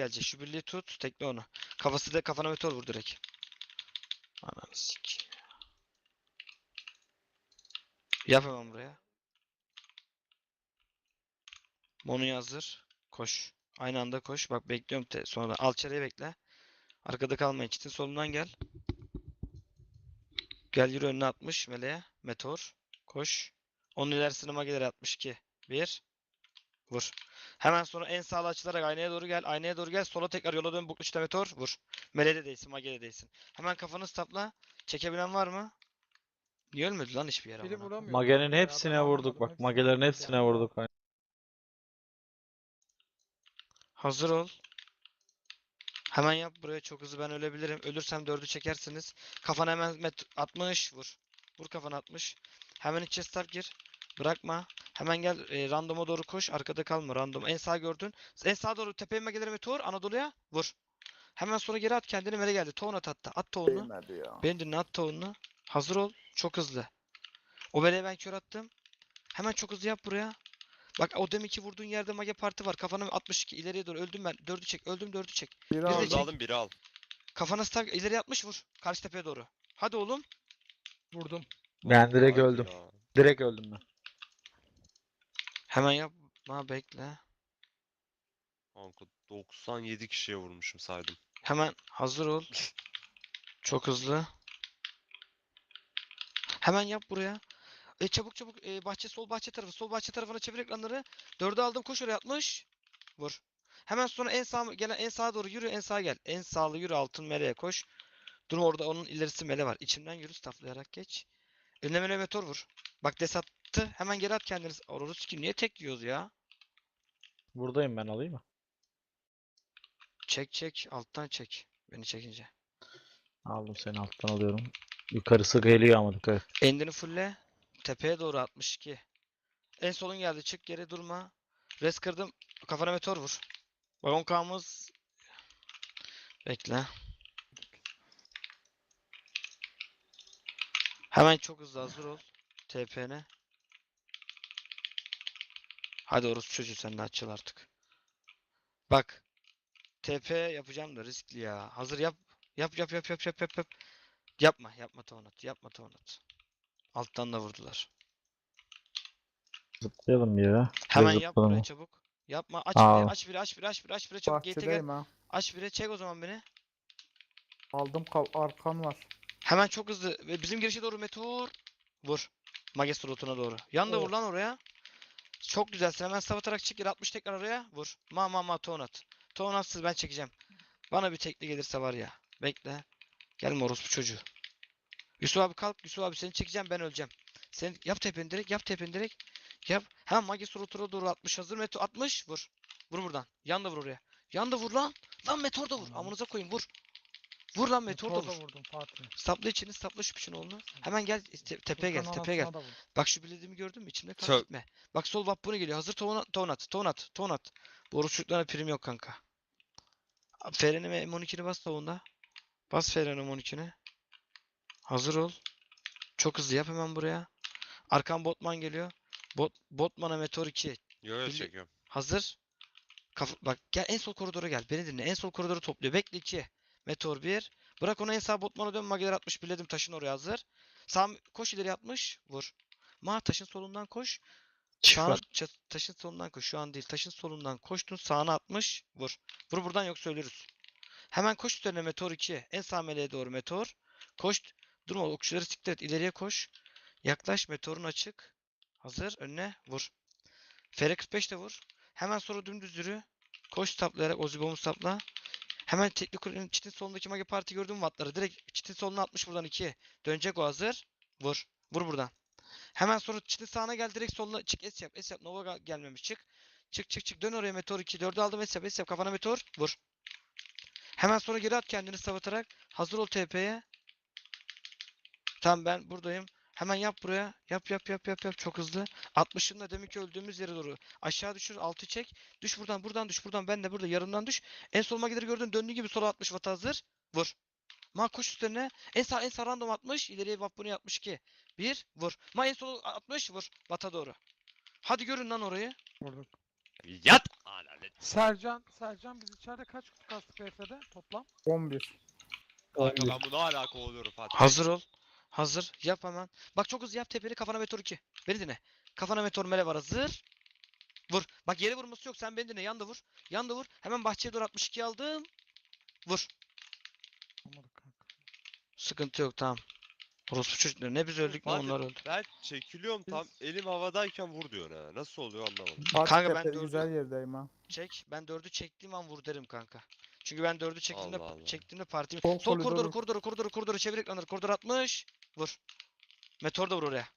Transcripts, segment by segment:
gelecek. Şu birliği tut. Tekle onu. Kafası da kafana meteor vur direkt. Ananı sikeyim. Yap hemen buraya. Monu'yu hazır. Koş. Aynı anda koş. Bak bekliyorum te sonra. Al çareye bekle. Arkada kalma. Çitin solundan gel. Gel yürü önüne 60 meleğe. Meteor. Koş. Onun ilerisine mageleri 62. 1. Vur. Hemen sonra en sağlı açılarak aynaya doğru gel. Aynaya doğru gel. Sola tekrar yola dön. Buklu çite meteor. Vur. Meleğe de değsin. Mage'ye de değsin. Hemen kafanı stapla. Çekebilen var mı? Niye ölmedi lan hiçbir yere Biri amına? vuramıyor. Magenin Ya, hepsine vurduk bak. Magelerin hepsine vurduk. Hazır ol. Hemen yap buraya çok hızlı ben ölebilirim. Ölürsem dördü çekersiniz. Kafana hemen met 60 vur. Vur kafana 60. Hemen içe start gir. Bırakma. Hemen gel e, randoma doğru koş. Arkada kalma. Random. En sağ gördün. En sağa doğru tepeye mageleri meteor. Anadolu'ya vur. Hemen sonra geri at kendini mele geldi. Tohum at hatta. At tohumunu. Beni dinle at tohumunu. Hazır ol. Çok hızlı. O meleğe ben kör attım. Hemen çok hızlı yap buraya. Bak o deminki vurduğun yerde mage parti var. Kafana 62 ileriye doğru öldüm ben. Dördü çek. Öldüm dördü çek. Biri aldı. çek. Aldım biri al. Kafana staff ileri atmış vur. Karşı tepeye doğru. Hadi oğlum. Vurdum. Ben direkt Haydi öldüm. ya. Direkt öldüm ben. Hemen yapma bekle. Kanka 97 kişiye vurmuşum saydım. Hemen hazır ol. Çok hızlı. Hemen yap buraya. E çabuk çabuk e, bahçe sol bahçe tarafı sol bahçe tarafına çevir ekranları. Dördü aldım koş oraya atmış. Vur. Hemen sonra en sağ gelen en sağa doğru yürü en sağa gel. En sağlı yürü altın meleğe koş. Durma orada onun ilerisi mele var. İçimden yürü staflayarak geç. Önüne mele meteor vur. Bak des attı. Hemen geri at kendini. Orası kim? Niye tek yiyoruz ya? Buradayım ben alayım mı? Çek çek. Alttan çek. Beni çekince. Aldım seni alttan alıyorum. Yukarısı geliyor ama dikkat et. Endini fulle. Tepeye doğru 62. En solun geldi. Çık geri durma. Res kırdım. Kafana meteor vur. Bagon kağımız. Bekle. Hemen çok hızlı hazır ol. TP'ne. Hadi orası çocuğu sen de açıl artık. Bak. TP yapacağım da riskli ya. Hazır yap. Yap yap yap yap yap yap yap. Yapma yapma Tonat. Yapma Tonat. Alttan da vurdular. Zıplayalım yere. Hemen yap zıplayalım. buraya çabuk. Yapma. Aç Aa. biri, aç biri, aç biri, aç biri, aç biri. Çabuk gate'e gel. Bahçedeyim ha. Aç biri, çek o zaman beni. Aldım kal arkam var. Hemen çok hızlı. Ve bizim girişe doğru meteor. Vur. Mage slotuna doğru. Yan da vur lan oraya. Çok güzelsin. Hemen staff atarak çık. geri 60 tekrar oraya. Vur. Ma ma ma ton at. Ton atsız ben çekeceğim. Bana bir tekli gelirse var ya. Bekle. Gelme orospu çocuğu. Yusuf abi kalk. Yusuf abi seni çekeceğim ben öleceğim. Sen yap tepeni direkt. Yap tepeni direkt. Yap. Hemen mage slotuna doğru 60 hazır. Meteor 60. Vur. Vur buradan. Yan da vur oraya. Yan da vur lan. Lan meteor da vur. Amınıza koyayım vur. Vur lan meteor da vur. vurdum Fatih. Sapla içini, sapla şu piçin oğlunu. Hemen gel te- tepeye gel, Furkan'ın tepeye gel. anasına da vurdum. Bak şu bilediğimi gördün mü? İçimde kal gitme. Bak sol vap bunu geliyor. Hazır ton ton at, ton at, ton at. Bu oruç çocuklarına prim yok kanka. Feren'ime M12'ni bas tavuğunda. Bas Feren'e M12'ni. Hazır ol. Çok hızlı yap hemen buraya. Arkan botman geliyor. Bot, botmana meteor 2. Yo yo Bili- çekiyorum. Hazır. Kafa, bak gel en sol koridora gel. Beni dinle. En sol koridoru topluyor. Bekle 2. Meteor 1. Bırak onu en sağ botmana dön. Mageler 60 biledim taşın oraya hazır. Sağ koş ileri 60. Vur. Ma taşın solundan koş. Var. ça- taşın solundan koş. Şu an değil. Taşın solundan koştun. Sağına 60. Vur. Vur buradan yoksa ölürüz. Hemen koş üstlerine meteor 2. En sağ meleğe doğru meteor. Koş. Durma okçuları siktir et. İleriye koş. Yaklaş. Meteorun açık. Hazır. Önüne. Vur. FR45 de vur. Hemen sonra dümdüz yürü. Koş taplayarak Ozibom'u tapla. Hemen tekli kulenin çitin solundaki mage parti gördün mü? Direkt çitin soluna atmış buradan 2. Dönecek o hazır. Vur. Vur buradan. Hemen sonra çitin sağına gel direkt soluna çık es yap es yap. Nova gelmemiş çık. Çık çık çık dön oraya meteor 2. 4'ü aldım es yap es yap kafana meteor. Vur. Hemen sonra geri at kendini savatarak. Hazır ol TP'ye. Tamam ben buradayım. Hemen yap buraya. Yap yap yap yap yap çok hızlı. 60'ınla demek ki öldüğümüz yere doğru. Aşağı düşür, altı çek. Düş buradan, buradan düş, buradan. Ben de burada yarımdan düş. En soluma gider gördün. Döndüğün gibi sola 60 watt hazır. Vur. Ma koş üstlerine. En sağ en sağ random 60. İleriye vap bunu 62. 1 vur. Ma en solu 60 vur. Bata doğru. Hadi görün lan orayı. Vurduk. Yat! Alalet. Sercan, Sercan biz içeride kaç kutu kastık BF'de toplam? 11. Kanka ben bunu hala kovalıyorum Fatih. Hazır ol. Hazır. Yap hemen. Bak çok hızlı yap tepeni kafana meteor 2. Beni dinle. Kafana meteor mele var hazır. Vur. Bak yere vurması yok. Sen beni dinle. Yan da vur. Yan da vur. Hemen bahçeye doğru 62 aldım. Vur. Sıkıntı yok tamam. Orospu çocukları. Ne biz öldük ne Fatih, onlar öldü. Ben çekiliyorum tam elim havadayken vur diyor ha. Nasıl oluyor anlamadım. Fatih Kanka ben Tepe dördü- güzel yerdeyim ha. Çek. Ben dördü çektiğim an vur derim kanka. Çünkü ben dördü çektiğimde Allah Allah. çektiğimde partimi Sol sol koridoru koridoru. koridoru koridoru koridoru çevir ekranları koridor atmış. Vur. Meteor da vur oraya.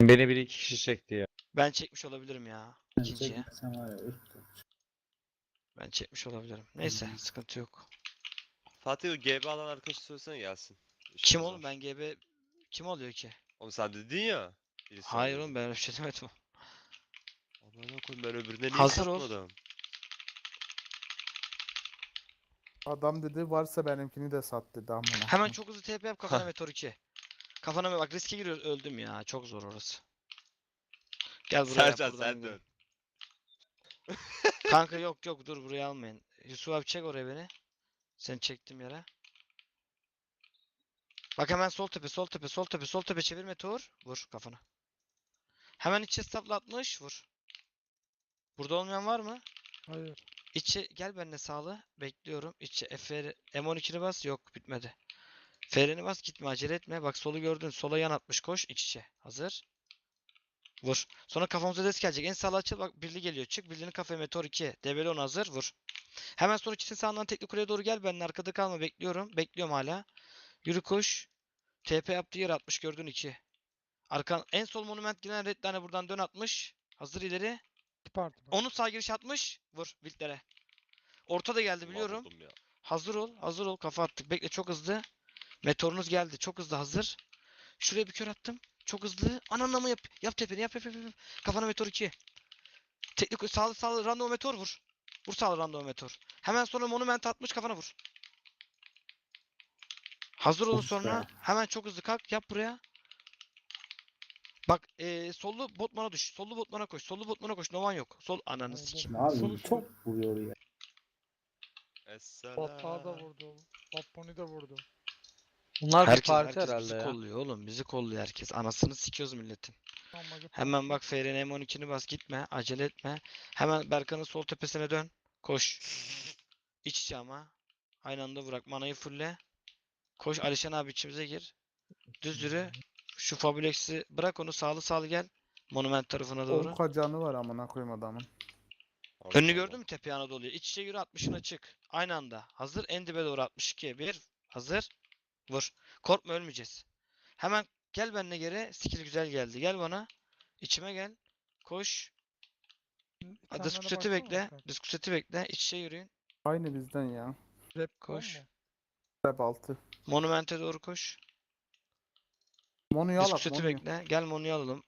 Beni bir iki kişi çekti ya. Ben çekmiş olabilirim ya. İkinciye. Sen var ya ırk. Ben çekmiş olabilirim. Neyse Hmm. sıkıntı yok. Fatih o GB alan arkadaşı söylesene gelsin. Kim İşimiz oğlum ben GB kim oluyor ki? Oğlum sen dedin ya. birisi Hayır oluyor oğlum ben öyle bir şey demedim. Amına koyayım ben öbürüne niye Hazır ol. Adam dedi varsa benimkini de sat dedi amına. Hemen çok hızlı TP yap kafana meteor 2. Kafana bak riske giriyoruz öldüm ya. Çok zor orası. Gel buraya yap, Sercan buradan sen dön. Kanka yok yok dur buraya almayın. Yusuf abi çek oraya beni. Seni çektim yere. Bak hemen sol tepe sol tepe sol tepe sol tepe çevir meteor. Vur kafana. Hemen içe stapla atmış vur. Burada olmayan var mı? Hayır. İçe gel benimle sağlı. Bekliyorum. İçe FR M12'ni bas. Yok bitmedi. FR'ni bas gitme acele etme. Bak solu gördün. Sola yan atmış koş. iç içe. Hazır. Vur. Sonra kafamıza des gelecek. En sağlı açıl. Bak birli geliyor. Çık. Birliğinin kafaya meteor 2. Debeli 10 hazır. Vur. Hemen sonra çitin sağından tekli kuleye doğru gel. Benimle arkada kalma. Bekliyorum. Bekliyorum hala. Yürü koş. TP yaptığı yer 60 gördün 2. Arkan en sol monument gelen red tane buradan dön atmış. Hazır ileri. Var. Onun sağ giriş atmış. Vur Viltlere. Orta da geldi biliyorum. Hazır ol. Hazır ol. Kafa attık. Bekle çok hızlı. Meteorunuz geldi. Çok hızlı hazır. Şuraya bir kör attım. Çok hızlı. Ananamı yap. Yap tepeni. Yap yap yap. yap. Kafana meteor 2. Teknik sağlı sağlı random meteor vur. Vur sağlı random meteor. Hemen sonra monument atmış kafana vur. Hazır olun sonra. Hemen çok hızlı kalk. Yap buraya. Bak eee sollu botmana düş. Sollu botmana koş. Sollu botmana koş. Novan yok. Sol ananı sikeyim. Sol Abi çok vuruyor ya. Batağı da Esselam. vurdu. Baponi de vurdu. Bunlar bir Herkes, parti herkes herhalde bizi ya. kolluyor oğlum. Bizi kolluyor herkes. Anasını sikiyoruz milletin. Hemen bak FRN M12'ni bas gitme. Acele etme. Hemen Berkan'ın sol tepesine dön. Koş. İç içe ama. Aynı anda bırak. Manayı fulle. Koş Alişan abi içimize gir. Düz yürü. Şu Fabulex'i bırak onu sağlı sağlı gel. Monument tarafına doğru. 10 canı var amına koyayım adamın. Önünü gördün mü tepe Anadolu'yu? İç içe yürü 60'ına çık. Aynı anda. Hazır. En dibe doğru 62. Bir. Hazır. Vur. Korkma ölmeyeceğiz. Hemen gel benimle geri. Skill güzel geldi. Gel bana. İçime gel. Koş. Diskuseti bekle. Diskuseti bekle. İç içe yürüyün. Aynı bizden ya. Rap Koş. Rap 6. Monument'e doğru koş. Monu'yu al at Diskuseti bekle. Gel Monu'yu alalım.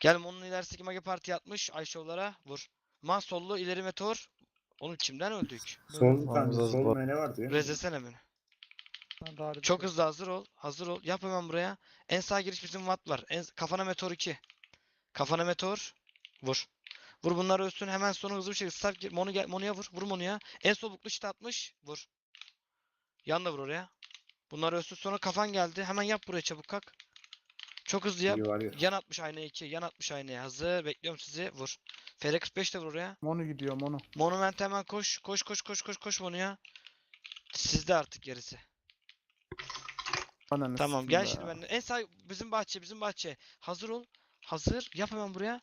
Gel Monu'nun ilerisindeki Mage Parti atmış. Ayşovlara vur. Man sollu ileri meteor. Oğlum kimden öldük? Hamza sol Zor. mene vardı ya. Rezesene beni. Ben daha Çok hızlı hazır ol. Hazır ol. Yap hemen buraya. En sağ giriş bizim watt var. En kafana meteor 2. Kafana meteor. Vur. Vur bunları ölsün. Hemen sonra hızlı bir şekilde start gir. Monu gel. Monu'ya vur. Vur Monu'ya. En sol buklu işte atmış. Vur. Yan da vur oraya. Bunlar ölsün. Sonra kafan geldi. Hemen yap buraya çabuk kalk. Çok hızlı yap. Ya. Yan atmış aynaya 2. Yan atmış aynaya. Hazır. Bekliyorum sizi. Vur. FR45 de vur oraya. Monu gidiyor Monu. Monument hemen koş. Koş koş koş koş koş Monu'ya. Sizde artık gerisi. Ananı Tamam gel şimdi benimle. En sağ bizim bahçe bizim bahçe. Hazır ol. Hazır. Yap hemen buraya.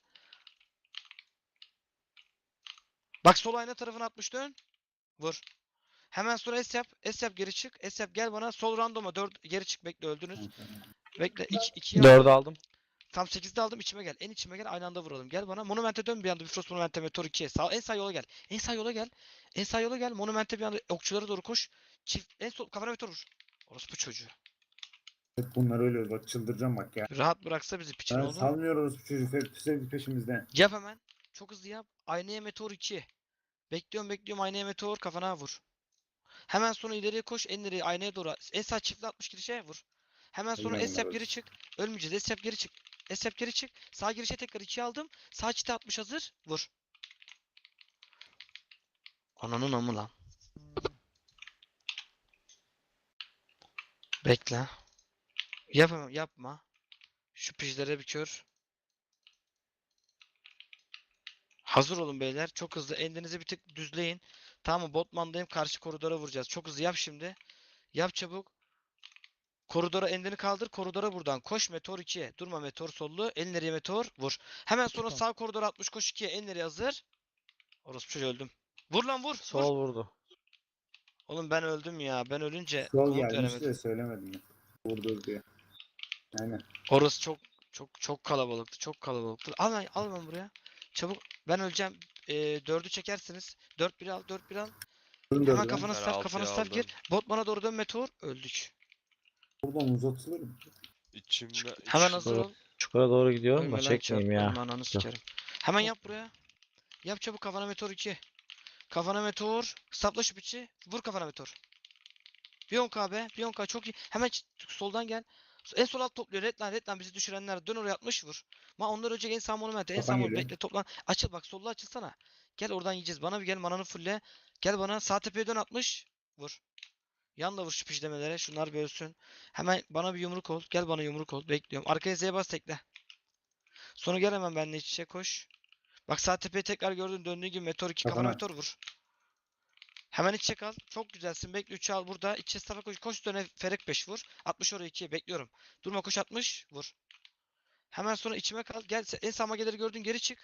Bak sol ayna tarafına atmış dön. Vur. Hemen sonra S yap. S yap geri çık. S yap gel bana. Sol randoma 4 geri çık bekle öldünüz. Bekle 2 2 Dördü aldım. Tam 8'de aldım içime gel. En içime gel aynı anda vuralım. Gel bana. Monument'e dön bir anda. Bifrost Monument'e Meteor 2'ye. Sağ, en sağ yola gel. En sağ yola gel. En sağ yola gel. Monument'e bir anda okçulara doğru koş. Çift en sol kafana Meteor vur. Orospu çocuğu. Hep bunlar öyle bak çıldıracağım bak ya. Rahat bıraksa bizi piçin Ben salmıyoruz bu çocuk hep sürekli peşimizden. Yap hemen. Çok hızlı yap. Aynaya meteor 2. Bekliyorum bekliyorum aynaya meteor kafana vur. Hemen sonra ileriye koş en ileriye aynaya doğru. En sağ çiftli 60 girişe vur. Hemen sonra Eyvallah es yap abi. geri çık. Ölmeyeceğiz. Es yap geri çık. Es yap geri çık. Sağ girişe tekrar 2 aldım. Sağ çite 60 hazır. Vur. Ananın amı lan. Bekle. Yapma, yapma. Şu pijlere bir kör. Hazır olun beyler. Çok hızlı. Elinizi bir tık düzleyin. Tamam mı? Botman'dayım. Karşı koridora vuracağız. Çok hızlı yap şimdi. Yap çabuk. Koridora elini kaldır. Koridora buradan. Koş Meteor 2'ye. Durma Meteor sollu. El nereye Meteor? Vur. Hemen sonra sağ koridora 60 koş 2'ye. El nereye hazır? Orospu çocuğu öldüm. Vur lan vur. Vur. Sol vurdu. Oğlum ben öldüm ya. Ben ölünce Sol gelmişti veremedim. de söylemedim ya. Vurdu diye. Aynen. Orası çok çok çok kalabalıktı. Çok kalabalıktı. Al lan al lan buraya. Çabuk. Ben öleceğim. Ee, dördü çekersiniz. Dört bir al, dört bir al. Durun Hemen lan. kafana Ben staff, kafana altıya staff gir. Botman'a doğru dön meteor. Öldük. Buradan uzatılır mı? İçimde Hemen hazır ol. Çukura doğru gidiyorum da Ölme lan çekmeyeyim ya. ölme ananı sikerim. Hemen yap buraya. Yap çabuk kafana meteor 2. Kafana meteor. Sapla şu piçi. Vur kafana meteor. Bir 10k be. Bir 10k çok iyi. Hemen ç- soldan gel. En sol alt topluyor. Redline Redline bizi düşürenler. Dön oraya 60 vur. Ma ondan önce en sağ monumente. En sağ bekle toplan. Açıl bak solda açılsana. Gel oradan yiyeceğiz. Bana bir gel mananı fulle. Gel bana sağ tepeye dön 60. Vur. Yan da vur şu pişlemelere. Şunlar bir ölsün. Hemen bana bir yumruk ol. Gel bana yumruk ol. Bekliyorum. Arkaya Z'ye bas tekle. Sonra gel hemen benimle iç içe koş. Bak sağ tepeye tekrar gördün döndüğü gibi meteor 2 kafana Kafana. meteor vur. Hemen iç içe kal. Çok güzelsin. Bekle 3'ü al burada. İç içe staff'a koş. Koş döne Ferek 5 vur. 60 oraya 2'ye bekliyorum. Durma koş 60 vur. Hemen sonra içime kal. Gel en sağ mageleri gördün geri çık.